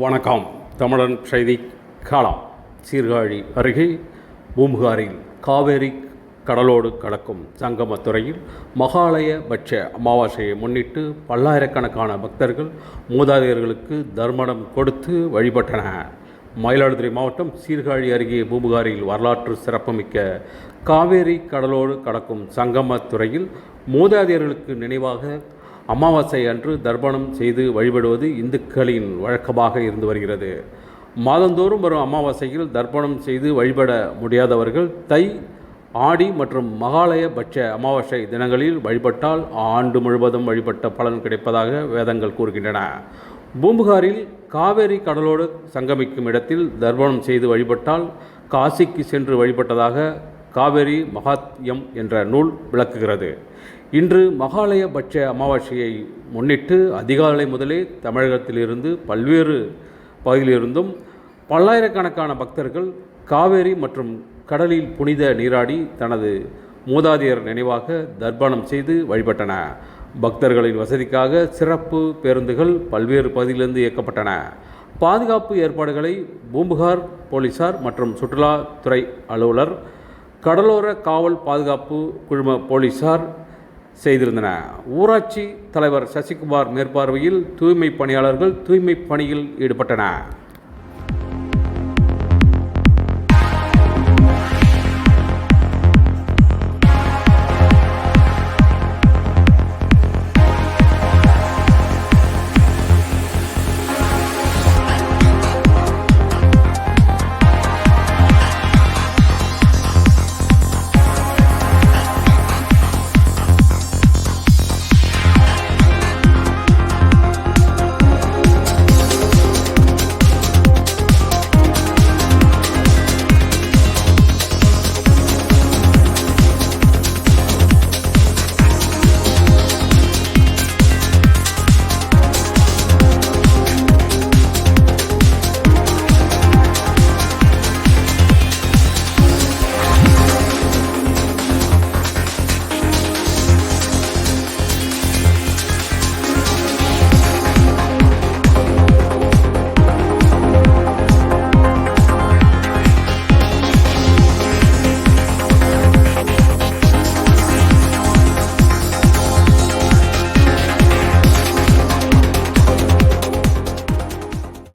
வணக்கம். தமிழன் செய்தி காலம். சீர்காழி அருகே பூம்புகாரில் காவேரி கடலோடு கலக்கும் சங்கமத்துறையில் மகாலய பட்ச அமாவாசையை முன்னிட்டு பல்லாயிரக்கணக்கான பக்தர்கள் மூதாதையர்களுக்கு தர்மணம் கொடுத்து வழிபட்டன மயிலாடுதுறை மாவட்டம் சீர்காழி அருகே பூம்புகாரில் வரலாற்று சிறப்புமிக்க காவேரி கடலோடு கடக்கும் சங்கமத்துறையில் மூதாதையர்களுக்கு நினைவாக அமாவாசை அன்று தர்ப்பணம் செய்து வழிபடுவது இந்துக்களின் வழக்கமாக இருந்து வருகிறது. மாதந்தோறும் வரும் அமாவாசையில் தர்ப்பணம் செய்து வழிபட முடியாதவர்கள் தை ஆடி மற்றும் மகாலய பட்ச அமாவாசை தினங்களில் வழிபட்டால் ஆண்டு முழுவதும் வழிபட்ட பலன் கிடைப்பதாக வேதங்கள் கூறுகின்றன. பூம்புகாரில் காவேரி கடலோடு சங்கமிக்கும் இடத்தில் தர்ப்பணம் செய்து வழிபட்டால் காசிக்கு சென்று வழிபட்டதாக காவேரி மகாத்யம் என்ற நூல் விளக்குகிறது. இன்று மகாலயபட்ச அமாவாசையை முன்னிட்டு அதிகாலை முதலே தமிழகத்திலிருந்து பல்வேறு பகுதியிலிருந்தும் பல்லாயிரக்கணக்கான பக்தர்கள் காவேரி மற்றும் கடலில் புனித நீராடி தனது மூதாதையர் நினைவாக தர்ப்பணம் செய்து வழிபட்டன. பக்தர்களின் வசதிக்காக சிறப்பு பேருந்துகள் பல்வேறு பகுதியிலிருந்து இயக்கப்பட்டன. பாதுகாப்பு ஏற்பாடுகளை பூம்புகார் போலீசார் மற்றும் சுற்றுலாத்துறை அலுவலர் கடலோர காவல் பாதுகாப்பு குழும போலீசார் செய்திருந்தன. ஊராட்சி தலைவர் சசிகுமார் மேற்பார்வையில் தூய்மை பணியாளர்கள் தூய்மை பணியில் ஈடுபட்டனர்.